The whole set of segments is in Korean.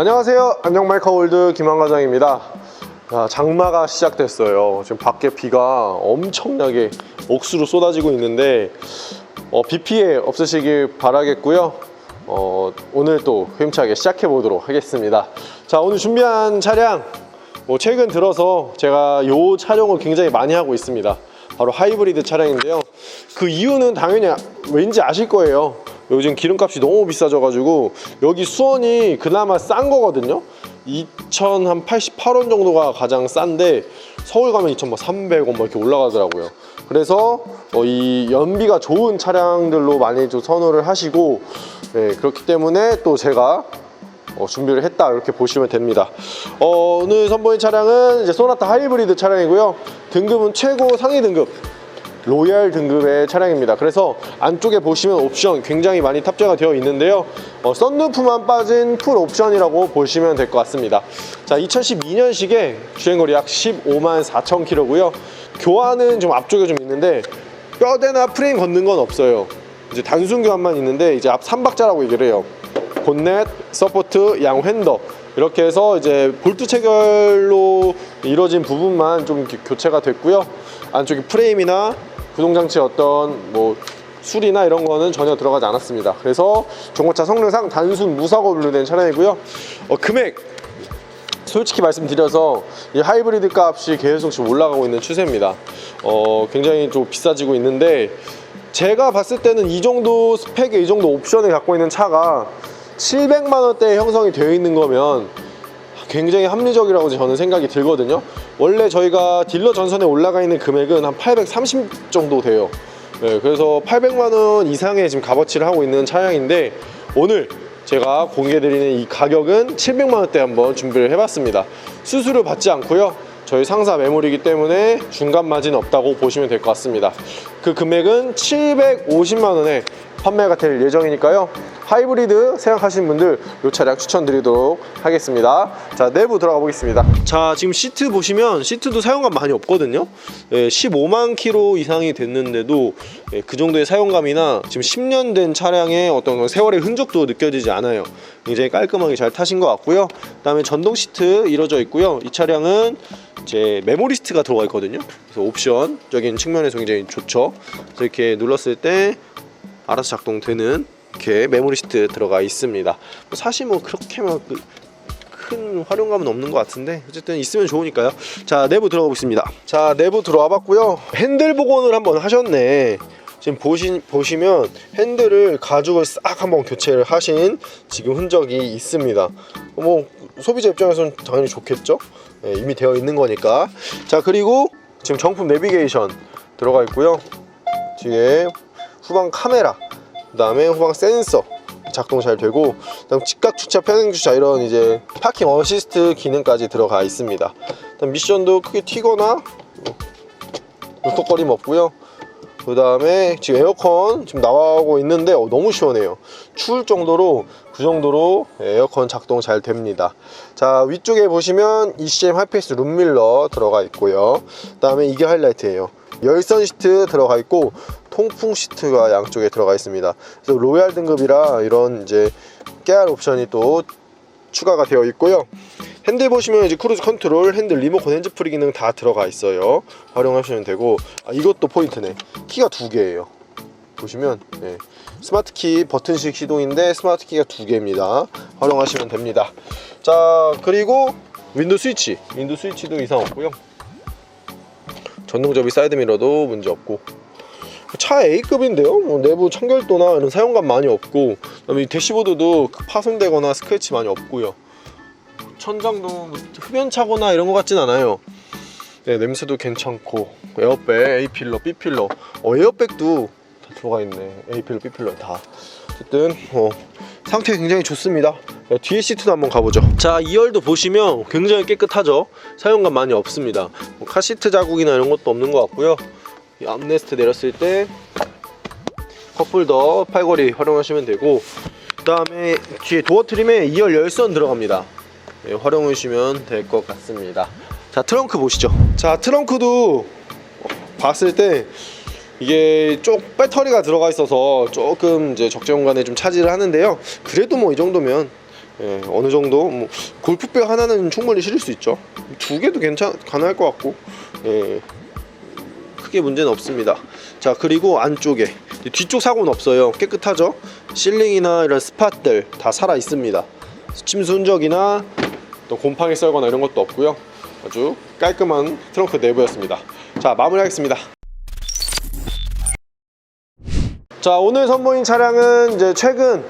안녕하세요. 안녕마이카월드 김한과장입니다. 자, 장마가 시작됐어요. 지금 밖에 비가 엄청나게 옥수로 쏟아지고 있는데 어, 비 피해 없으시길 바라겠고요. 어, 오늘 또 힘차게 시작해 보도록 하겠습니다. 자, 오늘 준비한 차량 뭐 최근 들어서 제가 요 촬영을 굉장히 많이 하고 있습니다. 바로 하이브리드 차량인데요. 그 이유는 당연히 왠지 아실 거예요. 요즘 기름값이 너무 비싸져가지고 여기 수원이 그나마 싼 거거든요. 2,088원 정도가 가장 싼데 서울 가면 2,300원 막 이렇게 올라가더라고요. 그래서 어, 이 연비가 좋은 차량들로 많이 좀 선호를 하시고 네, 그렇기 때문에 또 제가 어, 준비를 했다 이렇게 보시면 됩니다. 어, 오늘 선보인 차량은 이제 소나타 하이브리드 차량이고요. 등급은 최고 상위 등급 로얄 등급의 차량입니다. 그래서 안쪽에 보시면 옵션 굉장히 많이 탑재가 되어 있는데요. 어, 썬루프만 빠진 풀 옵션이라고 보시면 될 것 같습니다. 자, 2012년식에 주행거리 약 15만 4천 킬로고요. 교환은 좀 앞쪽에 좀 있는데 뼈대나 프레임 걷는 건 없어요. 이제 단순 교환만 있는데 이제 앞 3박자라고 얘기를 해요. 본넷, 서포트, 양 휀더 이렇게 해서 이제 볼트 체결로 이루어진 부분만 좀 교체가 됐고요. 안쪽에 프레임이나 구동장치 어떤 뭐 술이나 이런 거는 전혀 들어가지 않았습니다. 그래서 중고차 성능상 단순 무사고 분류된 차량이고요. 어, 금액 솔직히 말씀드려서 이 하이브리드 값이 계속 지금 올라가고 있는 추세입니다. 어, 굉장히 좀 비싸지고 있는데 제가 봤을 때는 이 정도 스펙에 이 정도 옵션을 갖고 있는 차가 700만 원대에 형성이 되어 있는 거면 굉장히 합리적이라고 저는 생각이 들거든요. 원래 저희가 딜러 전선에 올라가 있는 금액은 한 830 정도 돼요. 네, 그래서 800만 원 이상의 지금 값어치를 하고 있는 차량인데 오늘 제가 공개드리는 이 가격은 700만 원대 한번 준비를 해봤습니다. 수수료 받지 않고요. 저희 상사 매물이기 때문에 중간 마진 없다고 보시면 될 것 같습니다. 그 금액은 750만 원에 판매가 될 예정이니까요. 하이브리드 생각하시는 분들 이 차량 추천드리도록 하겠습니다. 자 내부 들어가 보겠습니다. 자 지금 시트 보시면 시트도 사용감 많이 없거든요. 예, 15만 킬로 이상이 됐는데도 예, 그 정도의 사용감이나 지금 10년 된 차량의 어떤 세월의 흔적도 느껴지지 않아요. 굉장히 깔끔하게 잘 타신 것 같고요. 그 다음에 전동 시트 이루어져 있고요. 이 차량은 이제 메모리스트가 들어가 있거든요. 그래서 옵션적인 측면에서 굉장히 좋죠. 그래서 이렇게 눌렀을 때 알아서 작동되는 이렇게 메모리스트 들어가 있습니다. 뭐 사실 뭐 그렇게 막큰 활용감은 없는 것 같은데 어쨌든 있으면 좋으니까요. 자 내부 들어가 보겠습니다. 자 내부 들어와 봤고요. 핸들 복원을 한번 하셨네. 지금 보시, 보시면 핸들을 가죽을 싹 한번 교체를 하신 지금 흔적이 있습니다. 뭐 소비자 입장에서는 당연히 좋겠죠. 네, 이미 되어 있는 거니까. 자 그리고 지금 정품 내비게이션 들어가 있고요. 뒤에 후방 카메라, 그 다음에 후방 센서 작동 잘 되고, 그다음 직각 주차, 편행 주차 이런 이제 파킹 어시스트 기능까지 들어가 있습니다. 그다음 미션도 크게 튀거나 울컥거림 없고요. 그 다음에 지금 에어컨 지금 나가고 있는데 어, 너무 시원해요. 추울 정도로 그 정도로 에어컨 작동 잘 됩니다. 자 위쪽에 보시면 ECM 하이패스 룸밀러 들어가 있고요. 그 다음에 이게 하이라이트예요. 열선 시트 들어가 있고 통풍 시트가 양쪽에 들어가 있습니다. 그래서 로얄 등급이라 이런 이제 깨알 옵션이 또 추가가 되어 있고요. 핸들 보시면 이제 크루즈 컨트롤, 핸들 리모컨 핸즈 프리 기능 다 들어가 있어요. 활용하시면 되고 아, 이것도 포인트네. 키가 두 개예요. 보시면 네. 스마트 키 버튼식 시동인데 스마트 키가 두 개입니다. 활용하시면 됩니다. 자 그리고 윈도우 스위치, 윈도우 스위치도 이상 없고요. 전동 접이 사이드 미러도 문제 없고 차 A급인데요. 뭐 내부 청결도나 이런 사용감 많이 없고 그다음에 이 대시보드도 파손되거나 스크래치 많이 없고요. 천장도 뭐 흡연 차거나 이런 것 같진 않아요. 네, 냄새도 괜찮고 에어백, A 필러, B 필러, 어, 에어백도 다 들어가 있네. A 필러, B 필러 다. 어쨌든 어, 상태 굉장히 좋습니다. 네, 뒤에 시트도 한번 가보죠. 자, 2열도 보시면 굉장히 깨끗하죠. 사용감 많이 없습니다. 뭐 카시트 자국이나 이런 것도 없는 것 같고요. 이 암레스트 내렸을 때 컵홀더 팔걸이 활용하시면 되고 그 다음에 뒤에 도어 트림에 2열 열선 들어갑니다. 네, 활용하시면 될 것 같습니다. 자 트렁크 보시죠. 자 트렁크도 봤을 때 이게 쪽 배터리가 들어가 있어서 조금 이제 적재 공간에 좀 차지를 하는데요. 그래도 뭐 이 정도면 예, 어느 정도 뭐 골프백 하나는 충분히 실을 수 있죠. 두 개도 괜찮 가능할 것 같고 예, 크게 문제는 없습니다. 자 그리고 안쪽에 뒤쪽 사고는 없어요. 깨끗하죠. 실링이나 이런 스팟들 다 살아 있습니다. 침수 흔적이나 또 곰팡이 썰거나 이런 것도 없고요. 아주 깔끔한 트렁크 내부였습니다. 자 마무리하겠습니다. 자 오늘 선보인 차량은 이제 최근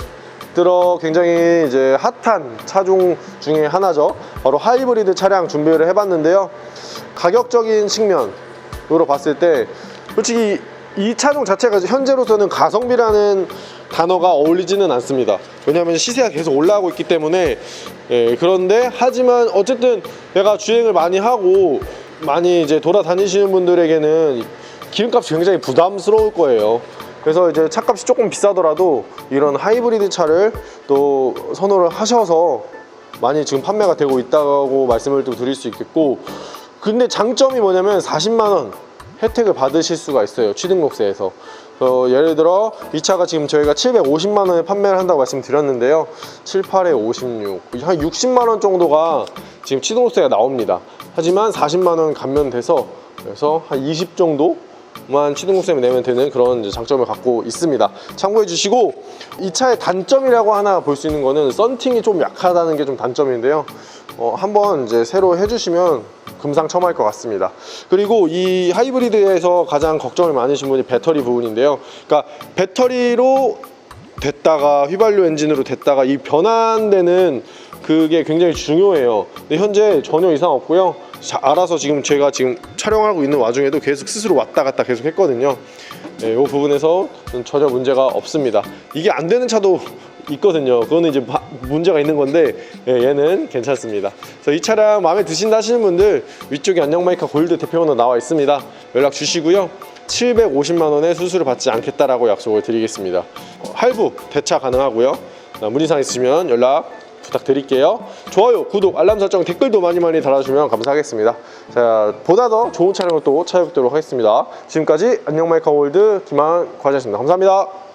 들어 굉장히 이제 핫한 차종 중에 하나죠. 바로 하이브리드 차량 준비를 해봤는데요. 가격적인 측면 으로 봤을 때 솔직히 이 차종 자체가 현재로서는 가성비라는 단어가 어울리지는 않습니다. 왜냐하면 시세가 계속 올라가고 있기 때문에 예, 그런데 하지만 어쨌든 내가 주행을 많이 하고 많이 이제 돌아다니시는 분들에게는 기름값이 굉장히 부담스러울 거예요. 그래서 이제 차값이 조금 비싸더라도 이런 하이브리드 차를 또 선호를 하셔서 많이 지금 판매가 되고 있다고 말씀을 또 드릴 수 있겠고 근데 장점이 뭐냐면 40만 원 혜택을 받으실 수가 있어요 취등록세에서 어, 예를 들어 이 차가 지금 저희가 750만 원에 판매를 한다고 말씀드렸는데요 7, 8에 56, 한 60만 원 정도가 지금 취등록세가 나옵니다 하지만 40만 원 감면돼서 그래서 한 20 정도 만 취등록세를 내면 되는 그런 장점을 갖고 있습니다. 참고해 주시고 이 차의 단점이라고 하나 볼 수 있는 거는 썬팅이 좀 약하다는 게 좀 단점인데요. 어, 한번 이제 새로 해주시면 금상첨화일 것 같습니다. 그리고 이 하이브리드에서 가장 걱정을 많으신 분이 배터리 부분인데요. 그러니까 배터리로 됐다가 휘발유 엔진으로 됐다가 이 변환되는 그게 굉장히 중요해요. 근데 현재 전혀 이상 없고요. 자, 알아서 지금 제가 지금 촬영하고 있는 와중에도 계속 스스로 왔다 갔다 계속 했거든요. 네, 이 부분에서 전혀 문제가 없습니다. 이게 안 되는 차도 있거든요. 그거는 이제 바- 문제가 있는 건데 예, 얘는 괜찮습니다. 그래서 이 차량 마음에 드신다 하시는 분들 위쪽에 안녕마이카 골드 대표번호 나와 있습니다. 연락 주시고요. 750만 원의 수수료 받지 않겠다라고 약속을 드리겠습니다. 어, 할부 대차 가능하고요. 어, 문의사항 있으면 연락 부탁드릴게요. 좋아요, 구독, 알람 설정, 댓글도 많이 많이 달아주시면 감사하겠습니다. 자, 보다 더 좋은 촬영을 또 찾아뵙도록 하겠습니다. 지금까지 안녕 마이카 월드 김한 과장이었습니다. 감사합니다.